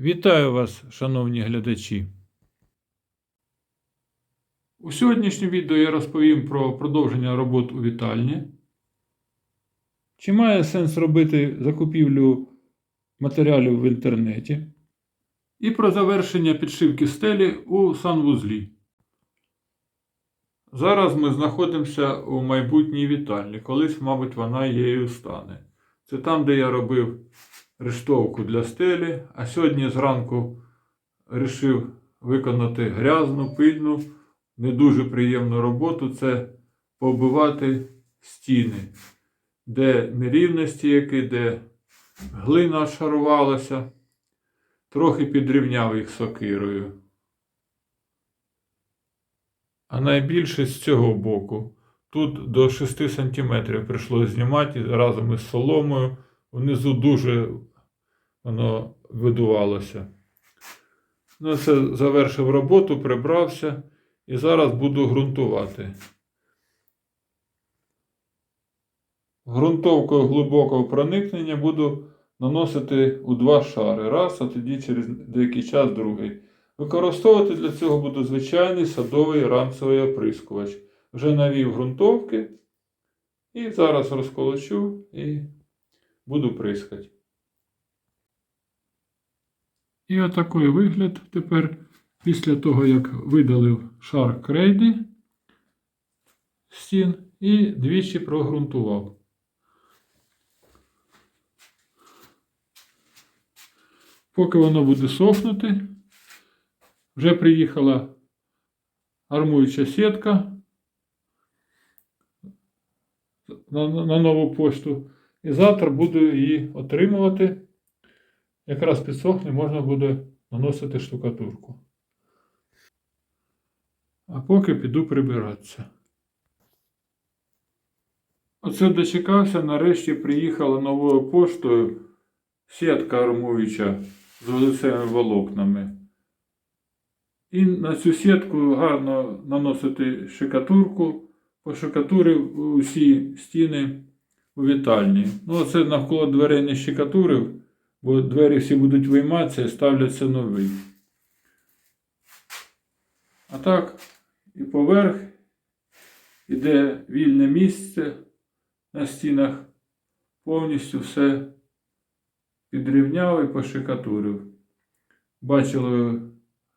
Вітаю вас, шановні глядачі. У сьогоднішньому відео я розповім про продовження робот у вітальні. Чи має сенс робити закупівлю матеріалів в інтернеті? І про завершення підшивки стелі у санвузлі. Зараз ми знаходимося у майбутній вітальні. Колись, мабуть, вона її стане. Це там, де я робив рештовку для стелі, а сьогодні зранку вирішив виконати грязну, пильну, не дуже приємну роботу це побивати стіни, де нерівності, які, де глина шарувалася, трохи підрівняв їх сокирою. А найбільше з цього боку. Тут до 6 см прийшлося знімати разом із соломою. Внизу дуже воно видувалося. Ну, це завершив роботу, прибрався і зараз буду ґрунтувати. Грунтовкою глибокого проникнення буду наносити у два шари. Раз, а тоді через деякий час другий. Використовувати для цього буду звичайний садовий ранцевий оприскувач. Вже навів ґрунтовки. І зараз розколочу і буду прискати. І отакий вигляд тепер після того, як видалив шар крейди стін і двічі прогрунтував. Поки воно буде сохнути, вже приїхала армуюча сітка на, на нову пошту. І завтра буду її отримувати. Якраз підсохне, можна буде наносити штукатурку. А поки піду прибиратися. Оце дочекався, нарешті приїхала новою поштою сітка армуюча з лицевими волокнами. І на цю сітку гарно наносити шикатурку, пошикатурив усі стіни у вітальні. Ну, це навколо дверей не щекатурив, бо двері всі будуть вийматися і ставляться нові. А так, і поверх іде вільне місце на стінах, повністю все підрівняв і пошикатурив. Бачили,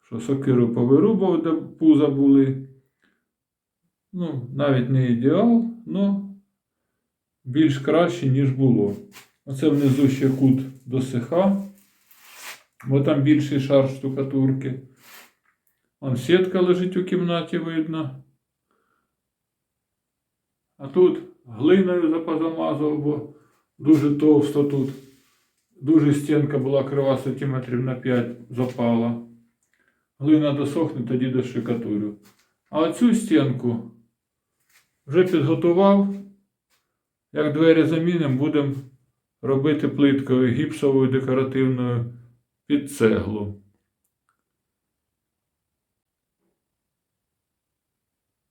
що сокиру повирубав, де пуза були. Ну, навіть не ідеал, але більш краще, ніж було. Оце внизу ще кут досиха, бо там більший шар штукатурки. Вон сітка лежить у кімнаті, видно. А тут глиною запозамазав, бо дуже товсто тут. Дуже стінка була крива сантиметрів на 5 запала. Глина досохне, тоді дошикатурю. А оцю стінку вже підготував. Як двері замінимо, будемо робити плиткою гіпсовою декоративною під цеглу.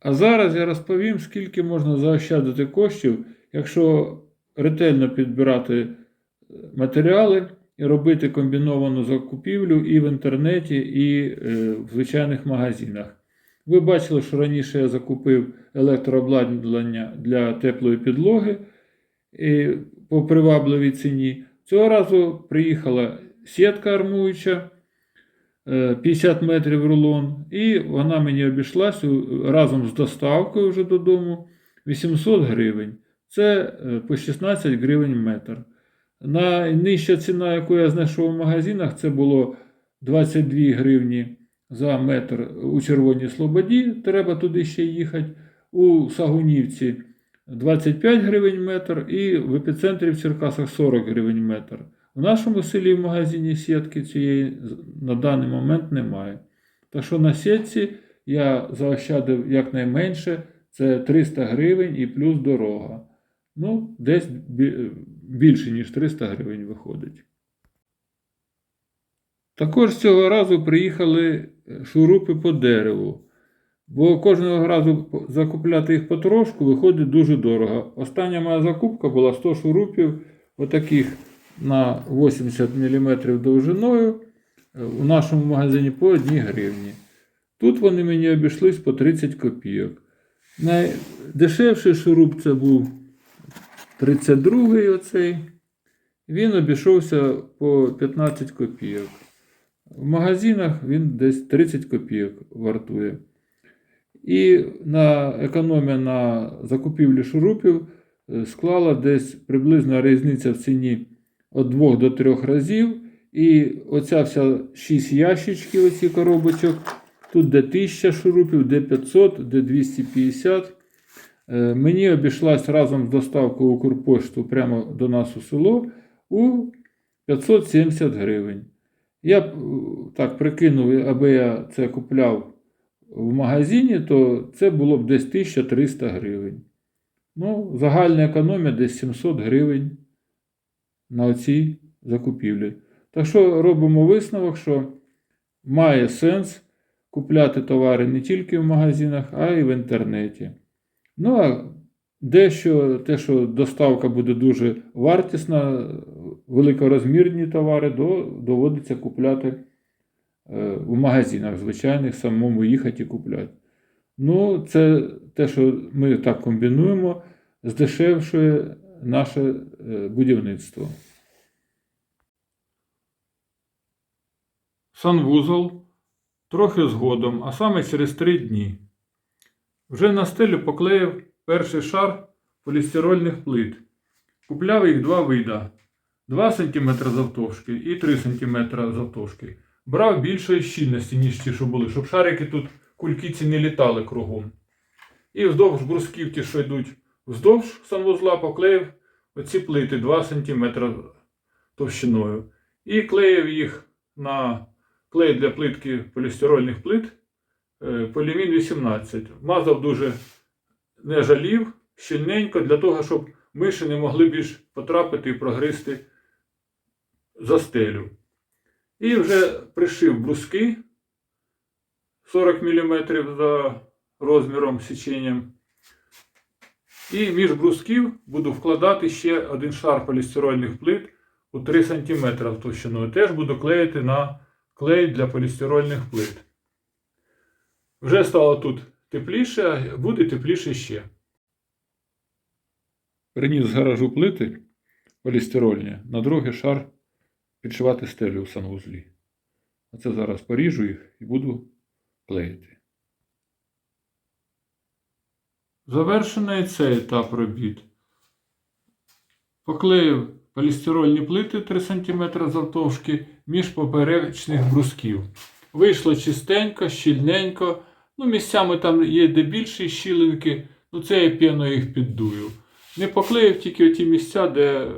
А зараз я розповім, скільки можна заощадити коштів, якщо ретельно підбирати матеріали і робити комбіновану закупівлю і в інтернеті, і е, в звичайних магазинах. Ви бачили, що раніше я закупив електрообладнання для теплої підлоги і по привабливій ціні. Цього разу приїхала сітка армуюча е, 50 метрів рулон, і вона мені обійшлась у- разом з доставкою вже додому 800 гривень. Це е, по 16 гривень метр. Найнижча ціна, яку я знайшов у магазинах, це було 22 гривні за метр у Червоній Слободі. Треба туди ще їхати. У Сагунівці 25 гривень метр і в епіцентрі в Черкасах 40 гривень метр. В нашому селі в магазині сітки цієї на даний момент немає. Так що на сітці я заощадив якнайменше це 300 гривень і плюс дорога. Ну, десь більше, ніж 300 гривень виходить. Також цього разу приїхали е, шурупи по дереву. Бо кожного разу закупляти їх потрошку виходить дуже дорого. Остання моя закупка була 100 шурупів, отаких на 80 мм довжиною. е, у нашому магазині по 1 гривні. Тут вони мені обійшлись по 30 копійок. Найдешевший шуруп це був 32-й оцей. Він обійшовся по 15 копійок. В магазинах він десь 30 копійок вартує. І на економія на закупівлі шурупів е, склала десь приблизна різниця в ціні від 2 до 3 разів. І оця вся 6 ящичків, оці коробочок. Тут де 1000 шурупів, де 500, де 250. Е, Мені обійшлась разом з доставкою Укрпошту прямо до нас у село у 570 гривень. Я е, так прикинув, аби я це купляв в магазині, то це було б десь 1300 гривень. Ну, загальна економія десь 700 гривень на оцій закупівлі. Так що робимо висновок, що має сенс купляти товари не тільки в магазинах, а й в інтернеті. Ну, а дещо, те, що доставка буде дуже вартісна, великорозмірні товари, доводиться купляти в магазинах звичайних, самому їхати і купляти. Ну, це те, що ми так комбінуємо, здешевшує наше е, будівництво. Санвузол трохи згодом, а саме через три дні. Вже на стелю поклеїв перший шар полістирольних плит. Купляв їх два вида: 2 см завтовшки і 3 см завтовшки. Брав більшої щільності, ніж ті, що були, щоб шарики тут кулькіці не літали кругом. І вздовж брусків ті, що йдуть вздовж санвузла, поклеїв оці плити 2 см товщиною. І клеїв їх на клей для плитки полістирольних плит е, полімін 18. Мазав дуже не жалів, щільненько, для того, щоб миші не могли більш потрапити і прогризти за стелю. І вже пришив бруски 40 мм за розміром січенням. І між брусків буду вкладати ще один шар полістирольних плит у 3 см товщиною. Теж буду клеїти на клей для полістирольних плит. Вже стало тут тепліше, буде тепліше ще. Приніс з гаражу плити полістирольні, на другий шар підшивати стелю у санвузлі. Оце зараз поріжу їх і буду клеїти. Завершений цей етап робіт. Поклеїв полістирольні плити 3 см завтовшки між поперечних брусків. Вийшло чистенько, щільненько. Ну, місцями там є де більші щілинки, ну це я п'яно їх піддую. Не поклеїв тільки ті місця, де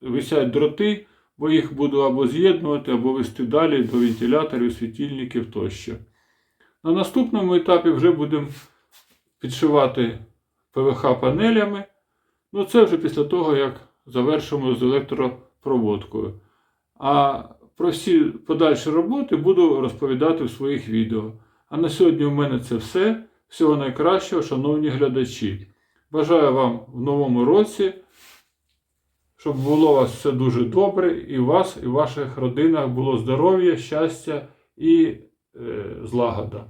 висять дроти, бо їх буду або з'єднувати, або вести далі до вентиляторів, світильників тощо. На наступному етапі вже будемо підшивати ПВХ-панелями. Ну, це вже після того, як завершимо з електропроводкою. А про всі подальші роботи буду розповідати в своїх відео. А на сьогодні у мене це все. Всього найкращого, шановні глядачі. Бажаю вам в новому році, щоб було у вас все дуже добре, і у вас, і в ваших родинах було здоров'я, щастя і е, злагода.